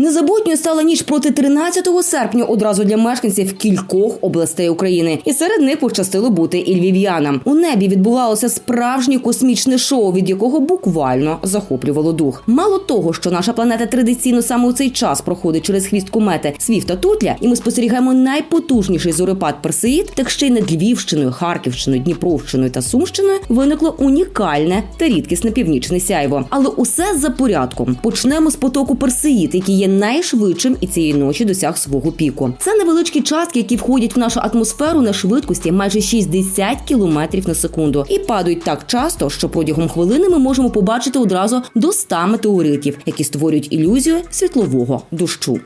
Незабутньою стала ніч проти 13 серпня одразу для мешканців кількох областей України, і серед них пощастило бути і львів'янам. У небі відбувалося справжнє космічне шоу, від якого буквально захоплювало дух. Мало того, що наша планета традиційно саме у цей час проходить через хвіст комети Свіф та Тутля, і ми спостерігаємо найпотужніший зорепад Персеїд, так ще й над Львівщиною, Харківщиною, Дніпровщиною та Сумщиною виникло унікальне та рідкісне північне сяйво. Але усе за порядком. Почнемо з потоку Персеїд, який є найшвидшим і цієї ночі досяг свого піку. Це невеличкі частки, які входять в нашу атмосферу на швидкості майже 60 км на секунду, і падають так часто, що протягом хвилини ми можемо побачити одразу до 100 метеоритів, які створюють ілюзію світлового дощу.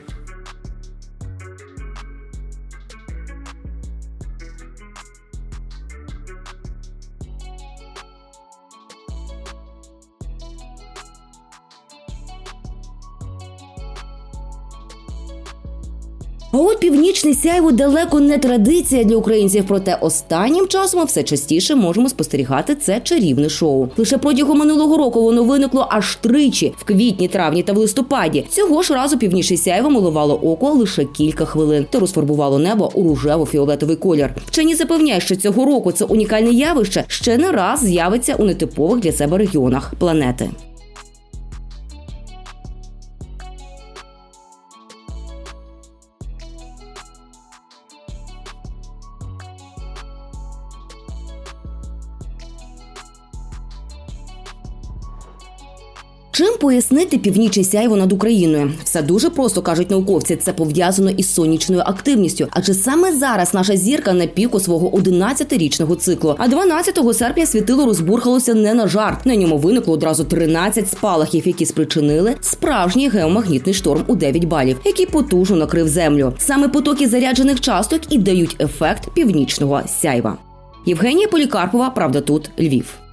А от північне сяйво далеко не традиція для українців. Проте останнім часом ми все частіше можемо спостерігати це чарівне шоу. Лише протягом минулого року воно виникло аж тричі в квітні, травні та в листопаді. Цього ж разу північне сяйво милувало око лише кілька хвилин та розфарбувало небо у рожево-фіолетовий колір. Вчені запевняють, що цього року це унікальне явище ще не раз з'явиться у нетипових для себе регіонах планети. Чим пояснити північне сяйво над Україною? Все дуже просто кажуть науковці. Це пов'язано із сонячною активністю. Адже саме зараз наша зірка на піку свого 11-річного циклу. А 12 серпня світило розбурхалося не на жарт. На ньому виникло одразу 13 спалахів, які спричинили справжній геомагнітний шторм у 9 балів, який потужно накрив землю. Саме потоки заряджених часток і дають ефект північного сяйва. Євгенія Полікарпова, правда, тут Львів.